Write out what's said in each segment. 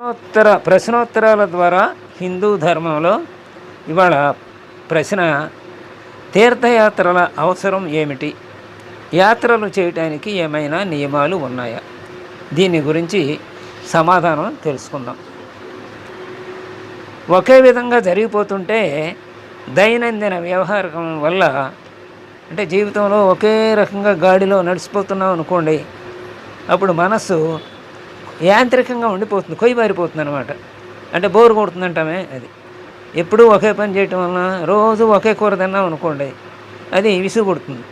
ప్రశ్నోత్తర ప్రశ్నోత్తరాల ద్వారా హిందూ ధర్మంలో ఇవాళ ప్రశ్న తీర్థయాత్రల అవసరం ఏమిటి? యాత్రలు చేయటానికి ఏమైనా నియమాలు ఉన్నాయా? దీని గురించి సమాధానం తెలుసుకుందాం. ఒకే విధంగా జరిగిపోతుంటే దైనందిన వ్యవహారం వల్ల అంటే జీవితంలో ఒకే రకంగా గాడిలో నడిచిపోతున్నాం అనుకోండి అప్పుడు మనస్సు యాంత్రికంగా ఉండిపోతుంది కొయ్యబారిపోతుంది అనమాట అంటే బోరు కొడుతుందంటామే అది. ఎప్పుడూ ఒకే పని చేయటం వలన రోజు ఒకే కూర తిన్నాం అనుకోండి అది విసుగు కొడుతుంది.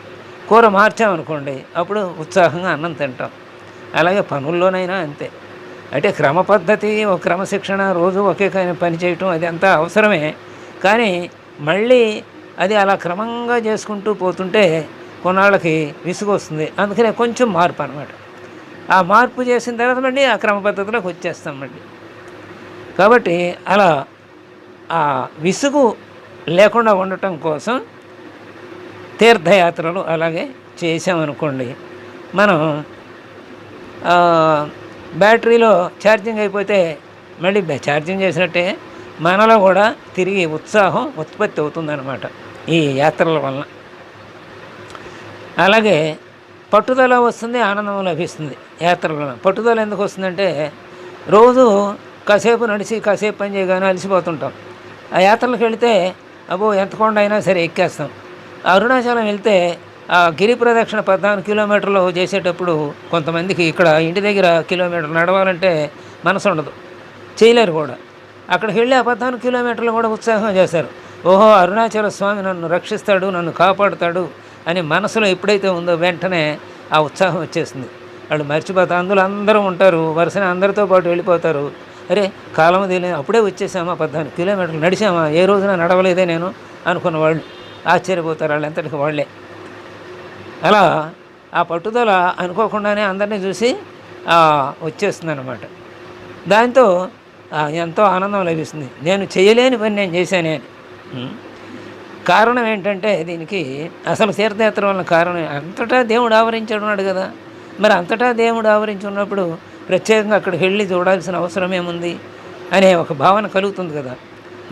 కూర మార్చామనుకోండి అప్పుడు ఉత్సాహంగా అన్నం తింటాం. అలాగే పనుల్లోనైనా అంతే. అంటే క్రమ పద్ధతి ఒక క్రమశిక్షణ రోజు ఒకే పని చేయటం అది అంతా అవసరమే. కానీ మళ్ళీ అది అలా క్రమంగా చేసుకుంటూ పోతుంటే కొన్నాళ్ళకి విసుగు వస్తుంది అందుకనే కొంచెం మార్పు అనమాట ఆ మార్పు చేసిన తర్వాత మళ్ళీ ఆ క్రమ పద్ధతిలోకి వచ్చేస్తాం మళ్ళీ. కాబట్టి అలా ఆ విసుగు లేకుండా ఉండటం కోసం తీర్థయాత్రలు అలాగే చేసామనుకోండి మనం బ్యాటరీలో ఛార్జింగ్ అయిపోతే మళ్ళీ ఛార్జింగ్ చేసినట్టే మనలో కూడా తిరిగి ఉత్సాహం ఉత్పత్తి అవుతుందన్నమాట ఈ యాత్రల వలన. అలాగే పట్టుదల వస్తుంది ఆనందం లభిస్తుంది. యాత్రలు పట్టుదల ఎందుకు వస్తుందంటే రోజు కాసేపు నడిచి కాసేపు పని చేయగానే అలసిపోతుంటాం. ఆ యాత్రలకు వెళితే అబ్బో ఎంత కొండ అయినా సరే ఎక్కేస్తాం. అరుణాచలం వెళ్తే ఆ గిరి ప్రదక్షిణ పద్నాలుగు కిలోమీటర్లు చేసేటప్పుడు కొంతమందికి ఇక్కడ ఇంటి దగ్గర కిలోమీటర్లు నడవాలంటే మనసు ఉండదు. చేయలేరు కూడా. అక్కడికి వెళ్ళి ఆ పద్నాలుగు కిలోమీటర్లు కూడా ఉత్సాహం చేశారు ఓహో అరుణాచల స్వామి నన్ను రక్షిస్తాడు నన్ను కాపాడుతాడు అని మనసులో ఎప్పుడైతే ఉందో వెంటనే ఆ ఉత్సాహం వచ్చేసింది. వాళ్ళు మర్చిపోతారు అందులో అందరూ ఉంటారు వరుసన అందరితో పాటు వెళ్ళిపోతారు. అరే కాలం తెలియదు అప్పుడే వచ్చేసామా పద్నాలుగు కిలోమీటర్లు నడిచామా? ఏ రోజున నడవలేదే నేను అనుకున్న వాళ్ళు ఆశ్చర్యపోతారు వాళ్ళు ఎంతటికి వాళ్ళే. అలా ఆ పట్టుదల అనుకోకుండానే అందరినీ చూసి వచ్చేస్తుంది అనమాట దాంతో ఎంతో ఆనందం లభిస్తుంది. నేను చేయలేని పని నేను చేశానే అని. కారణం ఏంటంటే దీనికి అసలు తీర్థయాత్ర వల్ల కారణం అంతటా దేవుడు ఆవరించాడున్నాడు ఉన్నాడు కదా. మరి అంతటా దేవుడు ఆవరించి ఉన్నప్పుడు ప్రత్యేకంగా అక్కడికి వెళ్ళి చూడాల్సిన అవసరం ఏముంది అనే ఒక భావన కలుగుతుంది కదా.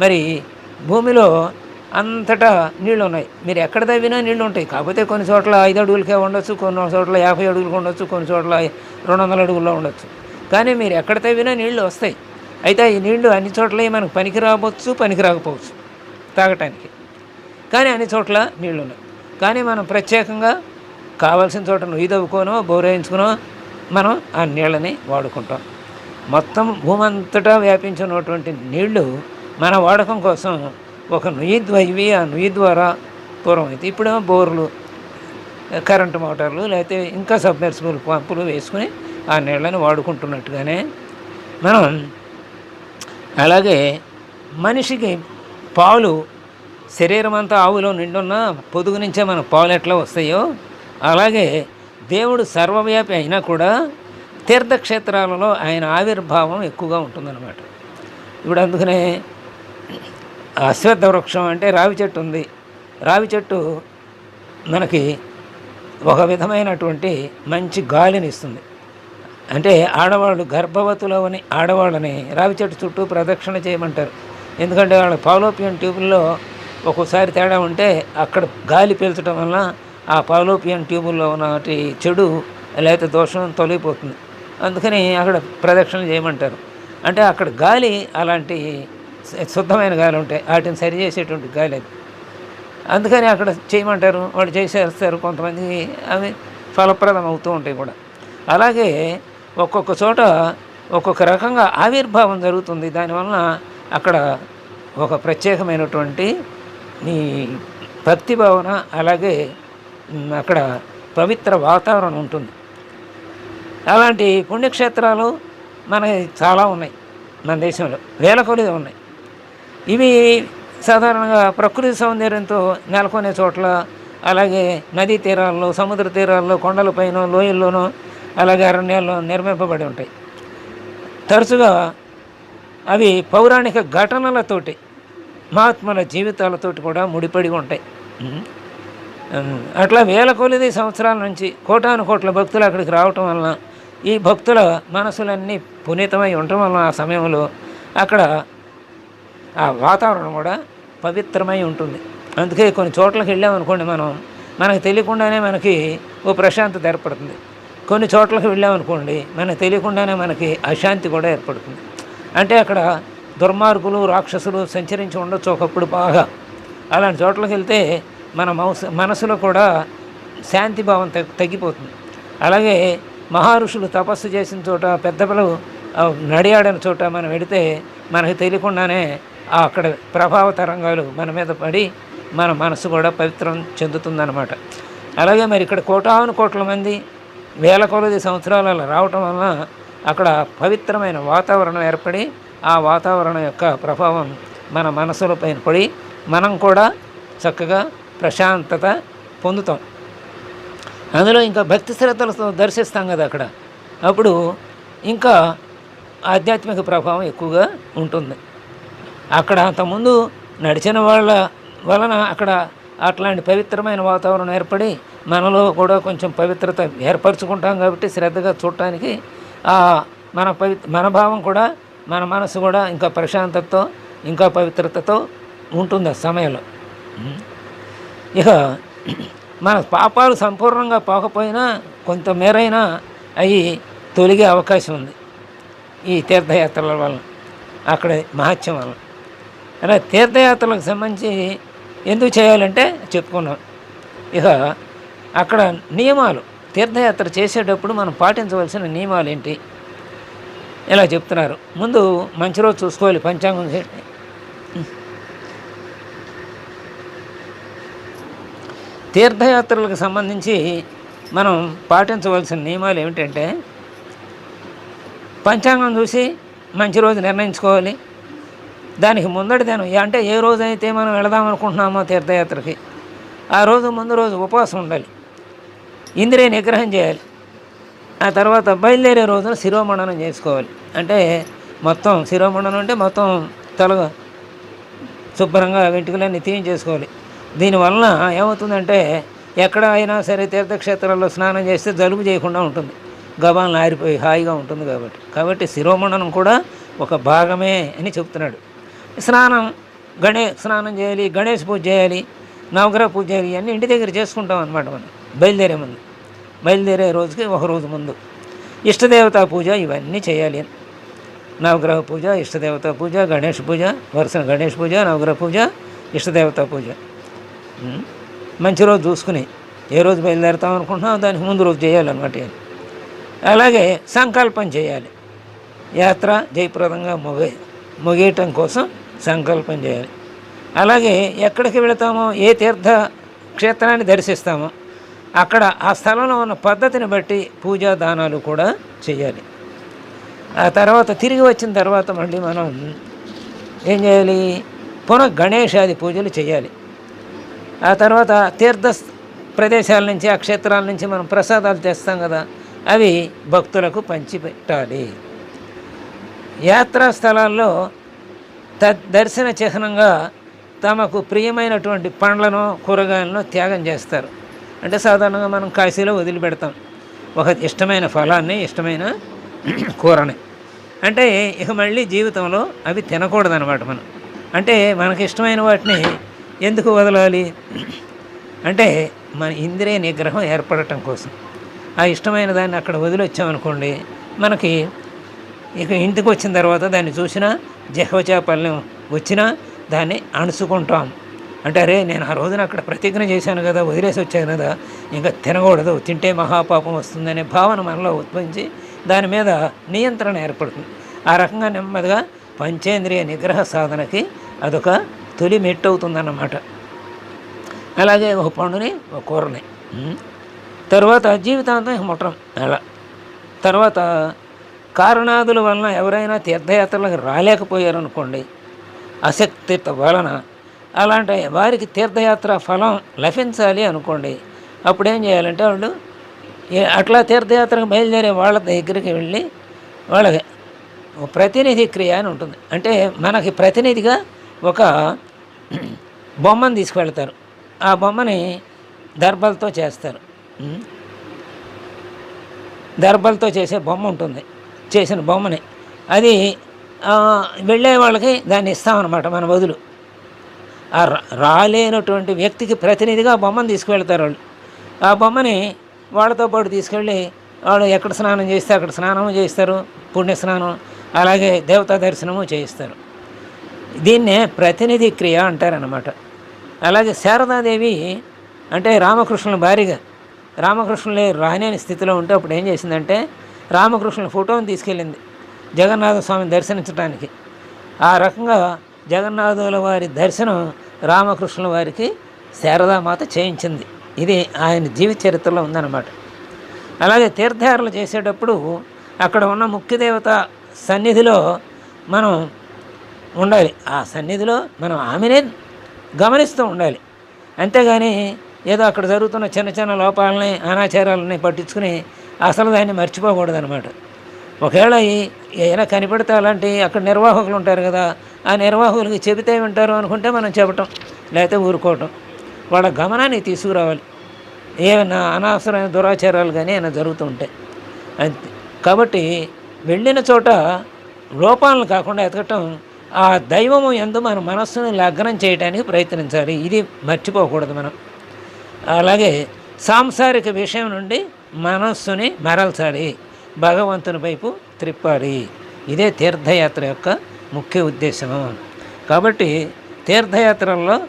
మరి భూమిలో అంతటా నీళ్ళు ఉన్నాయి. మీరు ఎక్కడ తవ్వినా నీళ్ళు ఉంటాయి. కాకపోతే కొన్ని చోట్ల ఐదు అడుగులకే ఉండొచ్చు కొన్ని చోట్ల యాభై అడుగులకు ఉండొచ్చు కొన్ని చోట్ల రెండు వందల అడుగుల్లో ఉండొచ్చు. కానీ మీరు ఎక్కడ తవ్వినా నీళ్ళు వస్తాయి. అయితే ఈ నీళ్ళు అన్ని చోట్ల మనకు పనికి రావచ్చు పనికి రాకపోవచ్చు తాగటానికి. కానీ అన్ని చోట్ల నీళ్ళు ఉన్నాయి. కానీ మనం ప్రత్యేకంగా కావాల్సిన చోట నుయ్యి తవ్వుకోనో బోరేయించుకునో మనం ఆ నీళ్ళని వాడుకుంటాం. మొత్తం భూమంతటా వ్యాపించినటువంటి నీళ్ళు మన వాడకం కోసం ఒక నుయ్యి ద్వా- ఇవి ఆ నుయ్యి ద్వారా పూర్వం అయితే ఇప్పుడేమో బోర్లు కరెంటు మోటార్లు లేకపోతే ఇంకా సబ్మెర్సిబుల్ పంపులు వేసుకుని ఆ నీళ్ళని వాడుకుంటున్నట్టుగానే మనం అలాగే మనిషికి పాలు శరీరం అంతా ఆవులో నిండున్న పొదుగు నుంచే మన పాలు ఎట్లా వస్తాయో అలాగే దేవుడు సర్వవ్యాపి అయినా కూడా తీర్థక్షేత్రాలలో ఆయన ఆవిర్భావం ఎక్కువగా ఉంటుందన్నమాట. ఇప్పుడు అందుకనే అశ్వత్థ వృక్షం అంటే రావి చెట్టు ఉంది. రావి చెట్టు మనకి ఒక విధమైనటువంటి మంచి గాలిని ఇస్తుంది. అంటే ఆడవాళ్ళు గర్భవతులవని ఆడవాళ్ళని రావి చెట్టు చుట్టూ ప్రదక్షిణ చేయమంటారు. ఎందుకంటే వాళ్ళ పాలోపియన్ ట్యూబుల్లో ఒక్కోసారి తేడా ఉంటే అక్కడ గాలి పీల్చడం వల్ల ఆ పాలోపియన్ ట్యూబుల్లో ఉన్నటి చెడు లేకపోతే దోషం తొలగిపోతుంది. అందుకని అక్కడ ప్రదక్షిణ చేయమంటారు. అంటే అక్కడ గాలి అలాంటి శుద్ధమైన గాలి ఉంటాయి వాటిని సరి చేసేటువంటి గాలి అది. అందుకని అక్కడ చేయమంటారు. వాళ్ళు చేసేస్తారు. కొంతమంది అవి ఫలప్రదం అవుతూ ఉంటాయి కూడా. అలాగే ఒక్కొక్క చోట ఒక్కొక్క రకంగా ఆవిర్భావం జరుగుతుంది. దానివలన అక్కడ ఒక ప్రత్యేకమైనటువంటి ఈ భక్తి భావన అలాగే అక్కడ పవిత్ర వాతావరణం ఉంటుంది. అలాంటి పుణ్యక్షేత్రాలు మనకి చాలా ఉన్నాయి మన దేశంలో వేల ఉన్నాయి. ఇవి సాధారణంగా ప్రకృతి సౌందర్యంతో నెలకొనే చోట్ల అలాగే నదీ తీరాల్లో సముద్ర తీరాల్లో కొండలపైన లోయల్లోనూ అలాగే అరణ్యాల్లో నిర్మింపబడి ఉంటాయి. తరచుగా అవి పౌరాణిక ఘటనలతోటి మహాత్ముల జీవితాలతోటి కూడా ముడిపడి ఉంటాయి. అట్లా వేల కొలిది సంవత్సరాల నుంచి కోటాను కోట్ల భక్తులు అక్కడికి రావటం వలన ఈ భక్తుల మనసులన్నీ పునీతమై ఉండటం వలన ఆ సమయంలో అక్కడ ఆ వాతావరణం కూడా పవిత్రమై ఉంటుంది. అందుకే కొన్ని చోట్లకి వెళ్ళామనుకోండి మనం మనకు తెలియకుండానే మనకి ఓ ప్రశాంతత ఏర్పడుతుంది. కొన్ని చోట్లకి వెళ్ళామనుకోండి మనకు తెలియకుండానే మనకి అశాంతి కూడా ఏర్పడుతుంది. అంటే అక్కడ దుర్మార్గులు రాక్షసులు సంచరించి ఉండొచ్చు ఒకప్పుడు బాగా. అలాంటి చోట్లకి వెళ్తే మన మనసులో కూడా శాంతి భావం తగ్గి తగ్గిపోతుంది. అలాగే మహారుషులు తపస్సు చేసిన చోట పెద్ద పిల్లలు నడియాడిన చోట మనం వెడితే మనకు తెలియకుండానే అక్కడ ప్రభావ తరంగాలు మన మీద పడి మన మనసు కూడా పవిత్రం చెందుతుందన్నమాట. అలాగే మరి ఇక్కడ కోటాను కోట్ల మంది వేల కొలది సంవత్సరాలలో రావటం వలన అక్కడ పవిత్రమైన వాతావరణం ఏర్పడి ఆ వాతావరణం యొక్క ప్రభావం మన మనసులపైన పడి మనం కూడా చక్కగా ప్రశాంతత పొందుతాం. అందులో ఇంకా భక్తి శ్రద్ధలతో దర్శిస్తాం కదా అక్కడ. అప్పుడు ఇంకా ఆధ్యాత్మిక ప్రభావం ఎక్కువగా ఉంటుంది. అక్కడ అంతకుముందు నడిచిన వాళ్ళ వలన అక్కడ అట్లాంటి పవిత్రమైన వాతావరణం ఏర్పడి మనలో కూడా కొంచెం పవిత్రత ఏర్పరచుకుంటాం కాబట్టి శ్రద్ధగా చూడటానికి ఆ మన పవి మన భావం కూడా మన మనసు కూడా ఇంకా ప్రశాంతతతో ఇంకా పవిత్రతతో ఉంటుంది ఆ సమయంలో. ఇక మన పాపాలు సంపూర్ణంగా పోకపోయినా కొంత మేరైనా అవి తొలగే అవకాశం ఉంది. ఈ తీర్థయాత్రల వలన అక్కడ మహత్యం వల్ల అలా తీర్థయాత్రలకు సంబంధించి ఎందుకు చేయాలంటే చెప్పుకున్నాం. ఇక అక్కడ నియమాలు తీర్థయాత్ర చేసేటప్పుడు మనం పాటించవలసిన నియమాలు ఏంటి? ఇలా చెప్తున్నారు. ముందు మంచి రోజు చూసుకోవాలి పంచాంగం తీర్థయాత్రలకు సంబంధించి మనం పాటించవలసిన నియమాలు ఏమిటంటే పంచాంగం చూసి మంచి రోజు నిర్ణయించుకోవాలి. దానికి ముందటి దినం అంటే ఏ రోజు అయితే మనం వెళదాం అనుకుంటున్నామో తీర్థయాత్రకి ఆ రోజు ముందు రోజు ఉపవాసం ఉండాలి. ఇంద్రియ నిగ్రహం చేయాలి. ఆ తర్వాత బయలుదేరే రోజున శిరోమండనం చేసుకోవాలి. అంటే మొత్తం శిరోమండనం అంటే మొత్తం తల శుభ్రంగా వెంట్రుకలన్నీ తీయించేసుకోవాలి దీనివలన ఏమవుతుందంటే ఎక్కడ అయినా సరే తీర్థక్షేత్రాల్లో స్నానం చేస్తే జలుబు చేయకుండా ఉంటుంది. గబాలను ఆరిపోయి హాయిగా ఉంటుంది కాబట్టి. కాబట్టి శిరోమండనం కూడా ఒక భాగమే అని చెప్తున్నాడు స్నానం గణే స్నానం చేయాలి గణేష్ పూజ చేయాలి నవగ్రహ పూజ చేయాలి ఇవన్నీ ఇంటి దగ్గర చేసుకుంటాం అనమాట మనం. బయలుదేరే ముందు. బయలుదేరే రోజుకి ఒక రోజు ముందు. ఇష్టదేవతా పూజ ఇవన్నీ చేయాలి అని. నవగ్రహ పూజ ఇష్టదేవత పూజ గణేష్ పూజ వరుస గణేష్ పూజ నవగ్రహ పూజ ఇష్టదేవత పూజ. మంచి రోజు చూసుకుని ఏ రోజు బయలుదేరుతాం అనుకుంటున్నాం దానికి ముందు రోజు చేయాలన్నమాట అలాగే సంకల్పం చేయాలి. యాత్ర జయప్రదంగా ముగే ముగియటం కోసం సంకల్పం చేయాలి. అలాగే ఎక్కడికి వెళతామో ఏ తీర్థ క్షేత్రాన్ని దర్శిస్తామో అక్కడ ఆ స్థలంలో ఉన్న పద్ధతిని బట్టి పూజా దానాలు కూడా చేయాలి. ఆ తర్వాత తిరిగి వచ్చిన తర్వాత మళ్ళీ మనం ఏం చేయాలి? పునః గణేశాది పూజలు చేయాలి. ఆ తర్వాత తీర్థ ప్రదేశాల నుంచి ఆ క్షేత్రాల నుంచి మనం ప్రసాదాలు తెస్తాం కదా అవి భక్తులకు పంచిపెట్టాలి. యాత్రా స్థలాల్లో దర్శన చిహ్నంగా తమకు ప్రియమైనటువంటి పండ్లను కూరగాయలను త్యాగం చేస్తారు. అంటే సాధారణంగా మనం కాశీలో వదిలిపెడతాం. ఒక ఇష్టమైన ఫలాన్ని ఇష్టమైన కూరని. అంటే ఇక మళ్ళీ జీవితంలో అవి తినకూడదనమాట మనం. అంటే మనకి ఇష్టమైన వాటిని ఎందుకు వదలాలి? అంటే మన ఇంద్రియ నిగ్రహం ఏర్పడటం కోసం. ఆ ఇష్టమైన దాన్ని అక్కడ వదిలొచ్చామనుకోండి మనకి ఇక ఇంటికి వచ్చిన తర్వాత దాన్ని చూసినా జహ్వచాపల్యం వచ్చినా దాన్ని అణుచుకుంటాం. అంటే అరే నేను ఆ రోజున అక్కడ ప్రతిజ్ఞ చేశాను కదా వదిలేసి వచ్చాను కదా ఇంకా తినకూడదు తింటే మహాపాపం వస్తుందనే భావన మనలో ఉద్భవించి దాని మీద నియంత్రణ ఏర్పడుతుంది. ఆ రకంగా నెమ్మదిగా పంచేంద్రియ నిగ్రహ సాధనకి అదొక తొలి మెట్టు అవుతుందన్నమాట అలాగే ఒక పండుని ఒక కూరని. తర్వాత జీవితాంతం ముట్టడం. అలా. తర్వాత కారణాదుల వలన ఎవరైనా తీర్థయాత్రలకు రాలేకపోయారనుకోండి ఆసక్తి వలన అలాంటి వారికి తీర్థయాత్ర ఫలం లభించాలి అనుకోండి అప్పుడేం చేయాలంటే వాళ్ళు అట్లా తీర్థయాత్రకు బయలుదేరే వాళ్ళ దగ్గరికి వెళ్ళి వాళ్ళకి ప్రతినిధి క్రియ అని ఉంటుంది. అంటే మనకి ప్రతినిధిగా ఒక బొమ్మను తీసుకువెళ్తారు. ఆ బొమ్మని దర్బలతో చేస్తారు. దర్బలతో చేసే బొమ్మ ఉంటుంది. చేసిన బొమ్మని. అది వెళ్ళే వాళ్ళకి దాన్ని ఇస్తామన్నమాట మన బదులు ఆ రా- రాలేనటువంటి వ్యక్తికి ప్రతినిధిగా బొమ్మను తీసుకువెళ్తారు వాళ్ళు. ఆ బొమ్మని వాళ్ళతో పాటు తీసుకెళ్ళి వాళ్ళు ఎక్కడ స్నానం చేస్తే అక్కడ స్నానము చేస్తారు పుణ్య స్నానం అలాగే దేవతా దర్శనము చేయిస్తారు. దీన్నే ప్రతినిధి క్రియ అంటారనమాట అలాగే శారదాదేవి అంటే రామకృష్ణుల భారీగా రామకృష్ణులే రానేని స్థితిలో ఉంటే అప్పుడు ఏం చేసిందంటే రామకృష్ణుల ఫోటోని తీసుకెళ్ళింది జగన్నాథ స్వామిని దర్శించడానికి ఆ రకంగా జగన్నాథుల వారి దర్శనం రామకృష్ణుల వారికి శారదామాత చేయించింది. ఇది ఆయన జీవిత చరిత్రలో ఉందన్నమాట. అలాగే తీర్థయాత్రలు చేసేటప్పుడు అక్కడ ఉన్న ముఖ్య దేవత సన్నిధిలో మనం ఉండాలి. ఆ సన్నిధిలో మనం ఆమెనే గమనిస్తూ ఉండాలి. అంతేగాని ఏదో అక్కడ జరుగుతున్న చిన్న చిన్న లోపాలని అనాచారాలని పట్టించుకుని అసలు దాన్ని మర్చిపోకూడదు అనమాట ఒకవేళ ఏదైనా కనిపెడితే అలాంటి అక్కడ నిర్వాహకులు ఉంటారు కదా ఆ నిర్వాహకులకి చెబితే వింటారు అనుకుంటే మనం చెప్పటం లేకపోతే ఊరుకోవటం. వాళ్ళ గమనాన్ని తీసుకురావాలి. ఏమైనా అనవసరమైన దురాచారాలు కానీ ఏమైనా జరుగుతూ ఉంటాయి అంతే. కాబట్టి వెళ్ళిన చోట లోపాలను కాకుండా ఎతకటం ఆ దైవము ఎందు మన మనస్సును లగ్నం చేయడానికి ప్రయత్నించాలి. ఇది మర్చిపోకూడదు మనం. అలాగే సాంసారిక విషయం నుండి మనస్సుని మరల్చాలి. భగవంతుని వైపు త్రిప్పాలి. ఇదే తీర్థయాత్ర యొక్క ముఖ్య ఉద్దేశము. కాబట్టి తీర్థయాత్రల్లో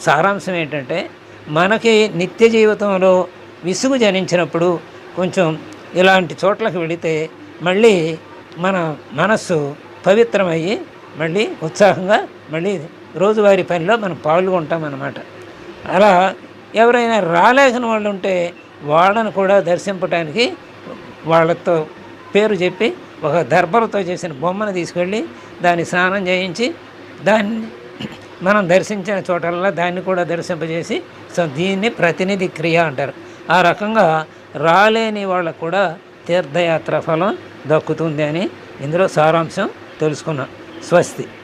సారాంశం ఏంటంటే మనకి నిత్య జీవితంలో విసుగు జనించినప్పుడు కొంచెం ఇలాంటి చోట్లకు వెళితే మళ్ళీ మన మనస్సు పవిత్రమయ్యి మళ్ళీ ఉత్సాహంగా మళ్ళీ రోజువారీ పనిలో మనం పాల్గొంటాం అన్నమాట అలా ఎవరైనా రాలేకని వాళ్ళు ఉంటే వాళ్ళను కూడా దర్శింపడానికి వాళ్ళతో పేరు చెప్పి ఒక దర్భలతో చేసిన బొమ్మను తీసుకెళ్ళి దాన్ని స్నానం చేయించి దాన్ని మనం దర్శించిన చోటల్లా దాన్ని కూడా దర్శింపజేసి సో దీన్ని ప్రతినిధి క్రియ అంటారు. ఆ రకంగా రాలేని వాళ్ళకు కూడా తీర్థయాత్ర ఫలం దక్కుతుంది అని ఇందులో సారాంశం తెలుసుకున్నాం. સ્વસ્તિ